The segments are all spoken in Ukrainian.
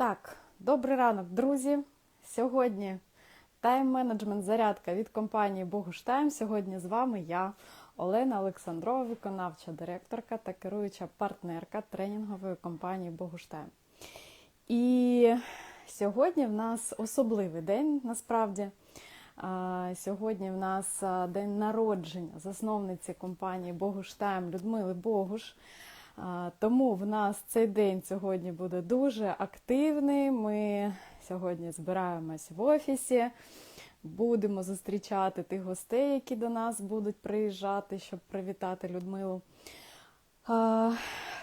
Так, добрий ранок, друзі. Сьогодні тайм-менеджмент зарядка від компанії Богуштайм. Сьогодні з вами я, Олена Олександрова, виконавча директорка та керуюча партнерка тренінгової компанії Богуштайм. І сьогодні в нас особливий день насправді. Сьогодні в нас день народження засновниці компанії Богуштайм Людмили Богуш. Тому в нас цей день сьогодні буде дуже активний. Ми сьогодні збираємось в офісі, будемо зустрічати тих гостей, які до нас будуть приїжджати, щоб привітати Людмилу.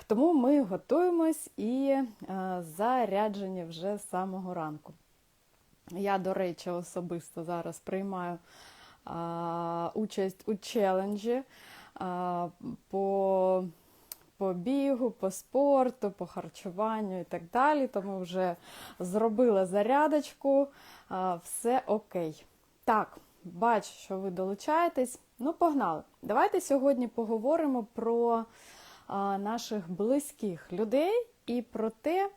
Тому ми готуємось і заряджені вже з самого ранку. Я, до речі, особисто зараз приймаю участь у челенджі по, по бігу, по спорту, по харчуванню і так далі. Тому вже зробила зарядочку, все окей. Так, бачу, що ви долучаєтесь. Ну, погнали. Давайте сьогодні поговоримо про наших близьких людей і про те,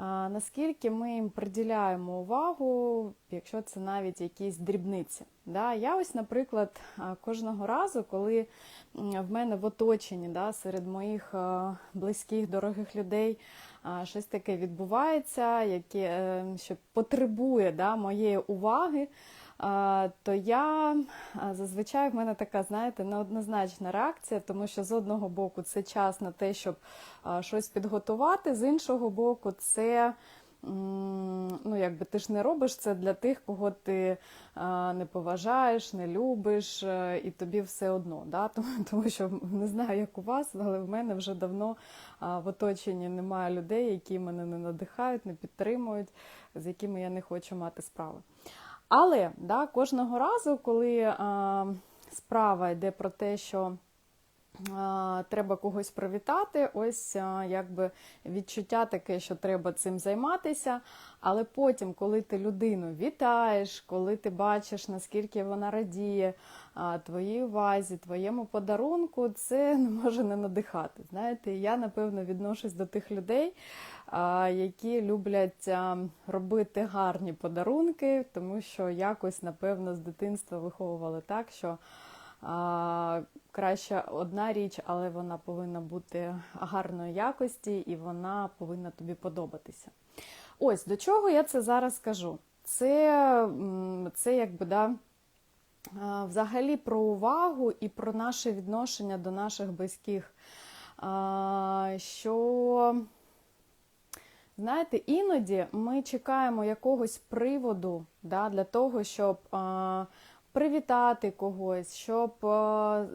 наскільки ми їм приділяємо увагу, якщо це навіть якісь дрібниці. Да? Я ось, наприклад, кожного разу, коли в мене в оточенні да, серед моїх близьких, дорогих людей щось таке відбувається, яке е, що потребує да, моєї уваги. То я зазвичай в мене така, знаєте, неоднозначна реакція, тому що з одного боку це час на те, щоб щось підготувати, з іншого боку, це ну, якби ти ж не робиш це для тих, кого ти а, не поважаєш, не любиш, е, і тобі все одно. Да? Тому, тому що не знаю, як у вас, але в мене вже давно а, в оточенні немає людей, які мене не надихають, не підтримують, з якими я не хочу мати справи. Але да, кожного разу, коли а, справа йде про те, що треба когось привітати, ось якби відчуття таке, що треба цим займатися. Але потім, коли ти людину вітаєш, коли ти бачиш, наскільки вона радіє твоїй увазі, твоєму подарунку, це не може не надихати. Знаєте, я напевно відношусь до тих людей, які люблять робити гарні подарунки, тому що якось, напевно, з дитинства виховували так, що краще одна річ, але вона повинна бути гарної якості і вона повинна тобі подобатися. Ось до чого я це зараз кажу. Це, це якби да, взагалі про увагу і про наше відношення до наших близьких. Що, знаєте, іноді ми чекаємо якогось приводу да, для того, щоб привітати когось, щоб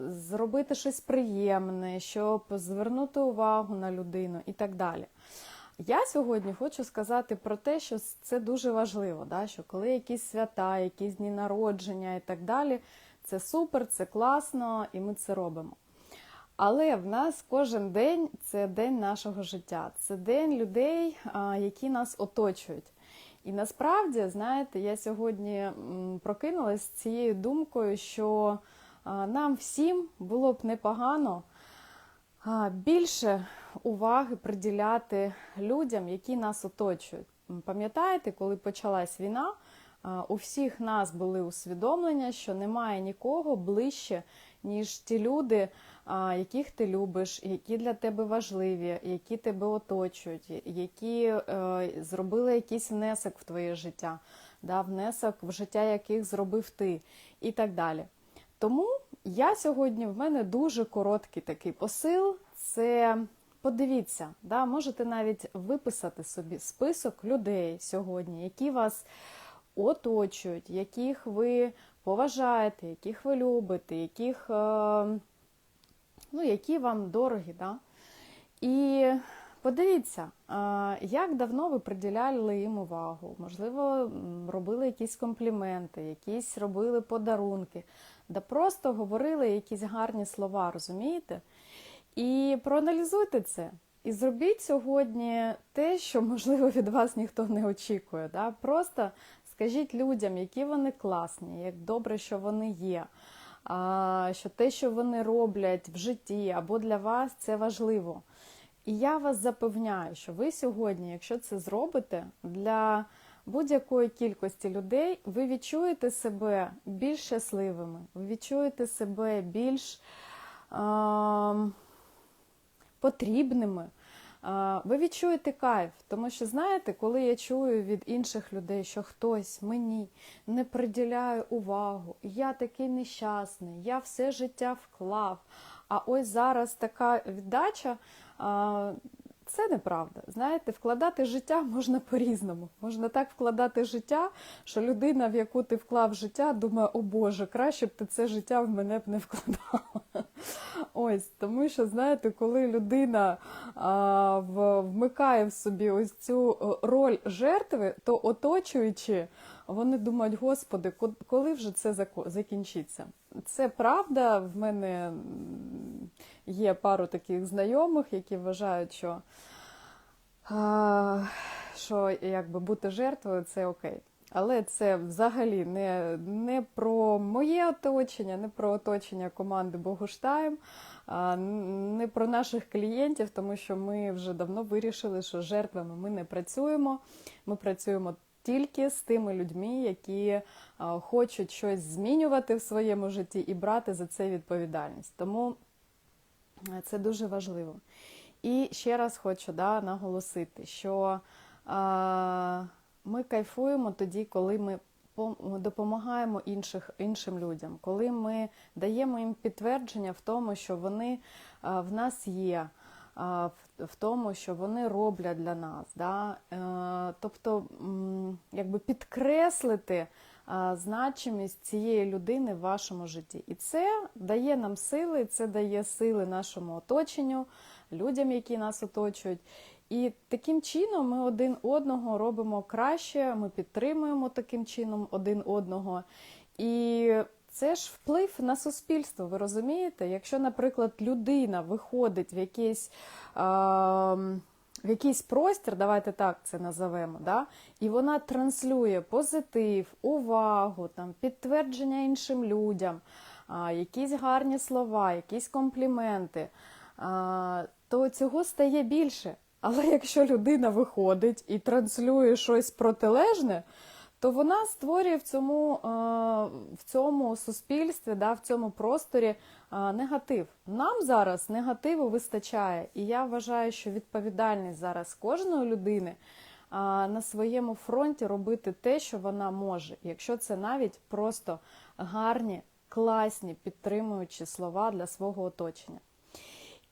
зробити щось приємне, щоб звернути увагу на людину і так далі. Я сьогодні хочу сказати про те, що це дуже важливо, да? що коли якісь свята, якісь дні народження і так далі, це супер, це класно, і ми це робимо. Але в нас кожен день це день нашого життя, це день людей, які нас оточують. І насправді, знаєте, я сьогодні м, прокинулась з цією думкою, що нам всім було б непогано більше уваги приділяти людям, які нас оточують. Пам'ятаєте, коли почалась війна, у всіх нас були усвідомлення, що немає нікого ближче, ніж ті люди, яких ти любиш, які для тебе важливі, які тебе оточують, які е, зробили якийсь внесок в твоє життя, да, внесок в життя яких зробив ти, і так далі. Тому я сьогодні в мене дуже короткий такий посил. Це подивіться, да, можете навіть виписати собі список людей сьогодні, які вас оточують, яких ви поважаєте, яких ви любите, яких, е, ну, які вам дорогі. Да? І подивіться, як давно ви приділяли їм увагу. Можливо, робили якісь компліменти, якісь робили подарунки, да просто говорили якісь гарні слова, розумієте? І проаналізуйте це. І зробіть сьогодні те, що, можливо, від вас ніхто не очікує. Да? Просто скажіть людям, які вони класні, як добре, що вони є, що те, що вони роблять в житті або для вас, це важливо. І я вас запевняю, що ви сьогодні, якщо це зробите для будь-якої кількості людей, ви відчуєте себе більш щасливими, ви відчуєте себе більш ем, потрібними. Ви відчуєте кайф, тому що знаєте, коли я чую від інших людей, що хтось мені не приділяє увагу, я такий нещасний, я все життя вклав. А ось зараз така віддача. Це неправда. Знаєте, вкладати життя можна по-різному. Можна так вкладати життя, що людина, в яку ти вклав життя, думає, о Боже, краще б ти це життя в мене б не вкладала. Ось, тому що, знаєте, коли людина а, в, вмикає в собі ось цю е, роль жертви, то оточуючи, вони думають, господи, коли вже це закінчиться? Це правда, в мене є пару таких знайомих, які вважають, що, а, що якби бути жертвою це окей. Але це взагалі не, не про моє оточення, не про оточення команди Богуштайм, не про наших клієнтів, тому що ми вже давно вирішили, що жертвами ми не працюємо. Ми працюємо тільки з тими людьми, які хочуть щось змінювати в своєму житті і брати за це відповідальність. Тому це дуже важливо. І ще раз хочу да, наголосити, що а, ми кайфуємо тоді, коли ми пом- допомагаємо інших, іншим людям, коли ми даємо їм підтвердження в тому, що вони в нас є, в, в тому, що вони роблять для нас. Да? Е, тобто, якби підкреслити значимість цієї людини в вашому житті. І це дає нам сили, це дає сили нашому оточенню, людям, які нас оточують. І таким чином ми один одного робимо краще, ми підтримуємо таким чином один одного. І це ж вплив на суспільство, ви розумієте? Якщо, наприклад, людина виходить в якийсь, а, в якийсь простір, давайте так це називемо, да? і вона транслює позитив, увагу, там, підтвердження іншим людям, а, якісь гарні слова, якісь компліменти, а, то цього стає більше. Але якщо людина виходить і транслює щось протилежне, то вона створює в цьому, е, в цьому суспільстві, в цьому просторі е, негатив. Нам зараз негативу вистачає, і я вважаю, що відповідальність зараз кожної людини е, на своєму фронті робити те, що вона може, якщо це навіть просто гарні, класні, підтримуючі слова для свого оточення.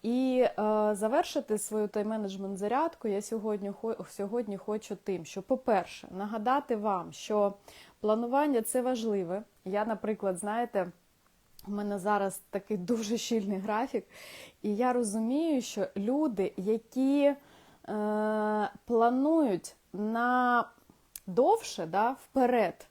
І е, завершити свою тайм-менеджмент зарядку я сьогодні, сьогодні хочу тим, що, по-перше, нагадати вам, що планування це важливе. Я, наприклад, знаєте, у мене зараз такий дуже щільний графік, і я розумію, що люди, які е, планують на довше да, вперед,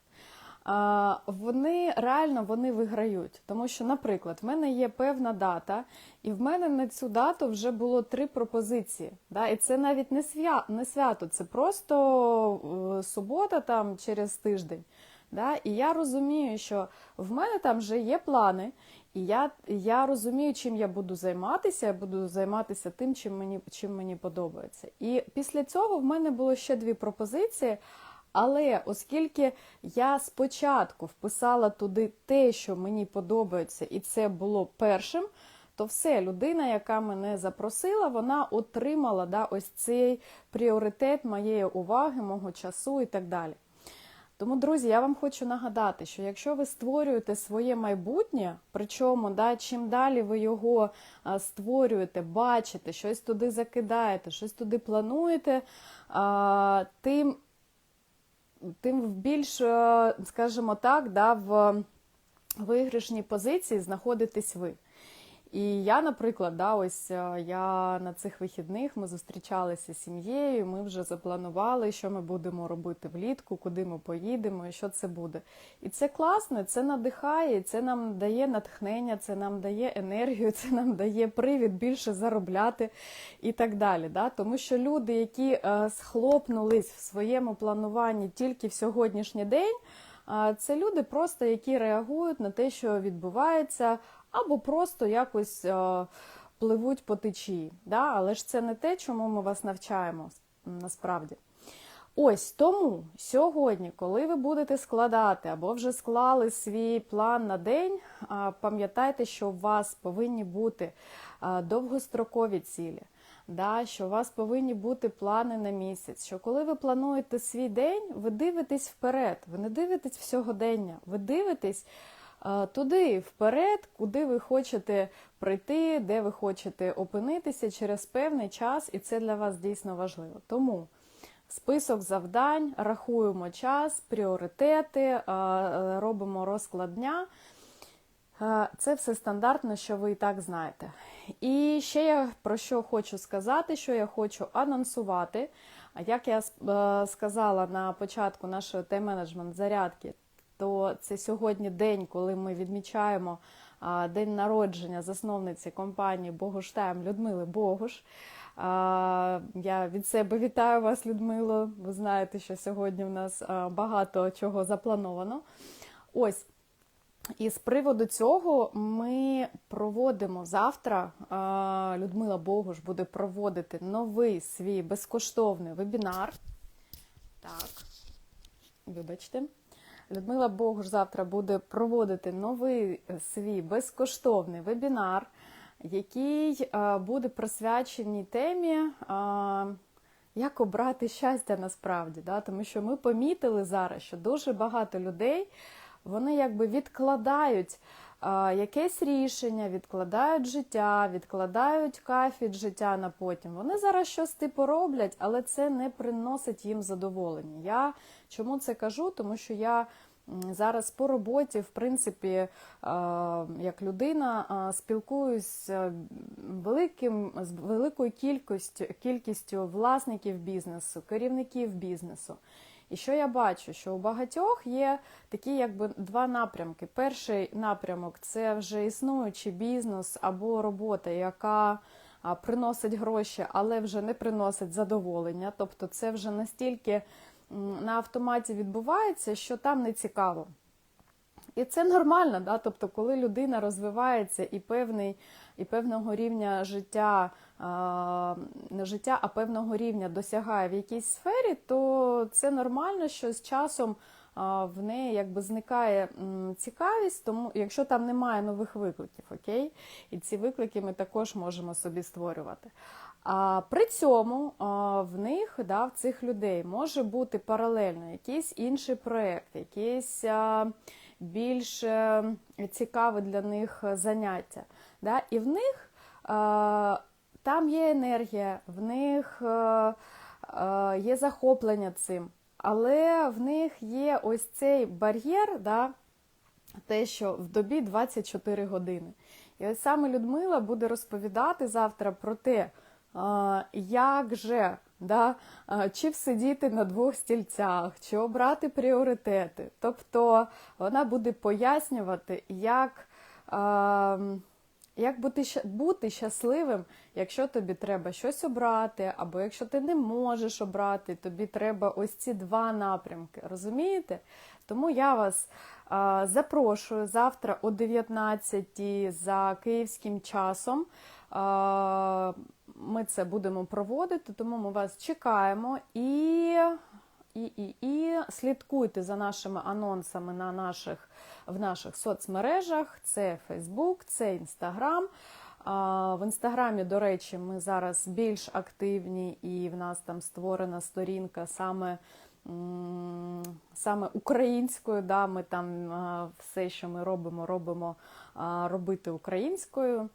вони реально вони виграють. Тому що, наприклад, в мене є певна дата, і в мене на цю дату вже було три пропозиції. Да? І це навіть не, свя... не свято, це просто е, субота там через тиждень. Да? І я розумію, що в мене там вже є плани, і я, я розумію, чим я буду займатися. Я буду займатися тим, чим мені, чим мені подобається. І після цього в мене було ще дві пропозиції. Але оскільки я спочатку вписала туди те, що мені подобається, і це було першим, то все, людина, яка мене запросила, вона отримала да, ось цей пріоритет моєї уваги, мого часу і так далі. Тому, друзі, я вам хочу нагадати, що якщо ви створюєте своє майбутнє, причому да, чим далі ви його створюєте, бачите, щось туди закидаєте, щось туди плануєте, тим тим більш, е, скажімо так, да, в виграшній позиції знаходитесь ви. І я, наприклад, да, ось е, я на цих вихідних ми зустрічалися з сім'єю, ми вже запланували, що ми будемо робити влітку, куди ми поїдемо і що це буде. І це класно, це надихає, це нам дає натхнення, це нам дає енергію, це нам дає привід більше заробляти і так далі. Да? Тому що люди, які е, схлопнулись в своєму плануванні тільки в сьогоднішній день, це люди просто, які реагують на те, що відбувається або просто якось е, пливуть по течії. Да? Але ж це не те, чому ми вас навчаємо насправді. Ось тому сьогодні, коли ви будете складати або вже склали свій план на день, пам'ятайте, що у вас повинні бути довгострокові цілі. Да, що у вас повинні бути плани на місяць. Що коли ви плануєте свій день, ви дивитесь вперед, ви не дивитесь в сьогодення, ви дивитесь туди вперед, куди ви хочете прийти, де ви хочете опинитися через певний час, і це для вас дійсно важливо. Тому список завдань, рахуємо час, пріоритети, е, робимо розклад дня. Це все стандартно, що ви і так знаєте. І ще я про що хочу сказати, що я хочу анонсувати. Як я е, сказала на початку нашої тайм-менеджмент зарядки, то це сьогодні день, коли ми відмічаємо день народження засновниці компанії Богуштайм Людмили Богуш. Я від себе вітаю вас, Людмило. Ви знаєте, що сьогодні в нас багато чого заплановано. Ось. І з приводу цього ми проводимо завтра. Людмила Богуш буде проводити новий свій безкоштовний вебінар. Так, вибачте. Людмила Богуш завтра буде проводити новий свій безкоштовний вебінар, який буде присвячений темі. як обрати щастя насправді, тому що ми помітили зараз, що дуже багато людей вони якби відкладають якесь рішення, відкладають життя, відкладають кайф від життя на потім. Вони зараз щось типу роблять, але це не приносить їм задоволення. Я чому це кажу? Тому що я зараз по роботі, в принципі, як людина, а, спілкуюсь з великим, з великою кількістю, кількістю власників бізнесу, керівників бізнесу. І що я бачу? Що у багатьох є такі якби два напрямки. Перший напрямок це вже існуючий бізнес або робота, яка приносить гроші, але вже не приносить задоволення. Тобто це вже настільки на автоматі відбувається, що там не цікаво. І це нормально, да? тобто, коли людина розвивається і певний, і певного рівня життя, не життя, а певного рівня досягає в якійсь сфері, то це нормально, що з часом в неї якби зникає цікавість, тому якщо там немає нових викликів, окей? І ці виклики ми також можемо собі створювати. А при цьому в них, да, в цих людей може бути паралельно якийсь інший проєкт, якийсь. Більш е, цікаве для них заняття. Да? І в них е, там є енергія, в них е, е, є захоплення цим, але в них є ось цей бар'єр, да? те, що в добі 24 години. І ось саме Людмила буде розповідати завтра про те, е, як же да, е, чи всидіти на двох стільцях, чи обрати пріоритети. Тобто вона буде пояснювати, як, е, як бути, бути щасливим, якщо тобі треба щось обрати, або якщо ти не можеш обрати, тобі треба ось ці два напрямки. Розумієте? Тому я вас е, запрошую завтра о 19 за київським часом. Е, Ми це будемо проводити, тому ми вас чекаємо і, і, і, і слідкуйте за нашими анонсами на наших, в наших соцмережах. Це Facebook, це Instagram. В інстаграмі, до речі, ми зараз більш активні, і в нас там створена сторінка саме, саме українською. Да? Ми там все, що ми робимо, робимо робити українською.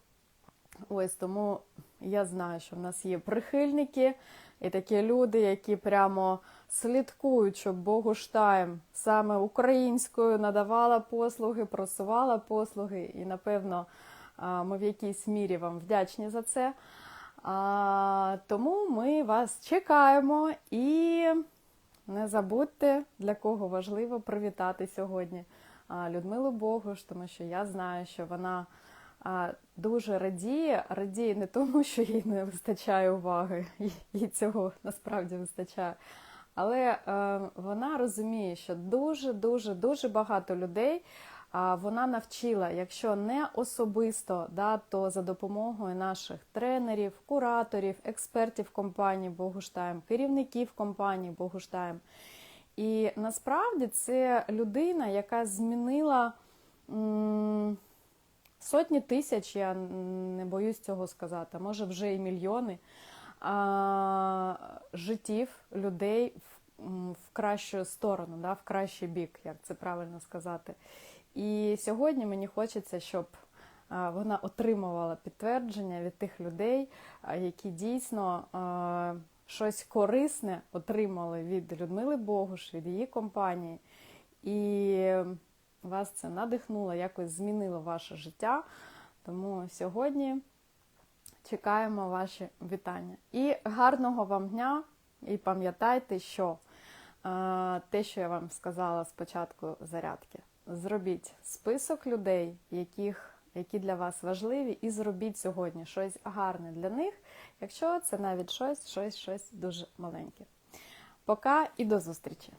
Ось тому я знаю, що в нас є прихильники і такі люди, які прямо слідкують, щоб Богуштайм саме українською надавала послуги, просувала послуги, і напевно ми в якійсь мірі вам вдячні за це. А, Тому ми вас чекаємо і не забудьте, для кого важливо привітати сьогодні Людмилу Богуш, тому що я знаю, що вона дуже радіє, радіє не тому, що їй не вистачає уваги, їй- цього насправді вистачає. Але е, вона розуміє, що дуже, дуже, дуже багато людей а, вона навчила, якщо не особисто, да, то за допомогою наших тренерів, кураторів, експертів компанії Богуштайм, керівників компанії Богуштайм. І насправді це людина, яка змінила м, сотні тисяч, я не боюсь цього сказати, а може вже і мільйони а, життів людей в, в кращу сторону, да, в кращий бік, як це правильно сказати. І сьогодні мені хочеться, щоб вона отримувала підтвердження від тих людей, які дійсно щось корисне отримали від Людмили Богуш, від її компанії. І вас це надихнуло, якось змінило ваше життя. Тому сьогодні чекаємо ваші вітання. І гарного вам дня! І пам'ятайте, що е, те, що я вам сказала спочатку зарядки, зробіть список людей, яких, які для вас важливі, і зробіть сьогодні щось гарне для них, якщо це навіть щось, щось, щось дуже маленьке. Пока і до зустрічі!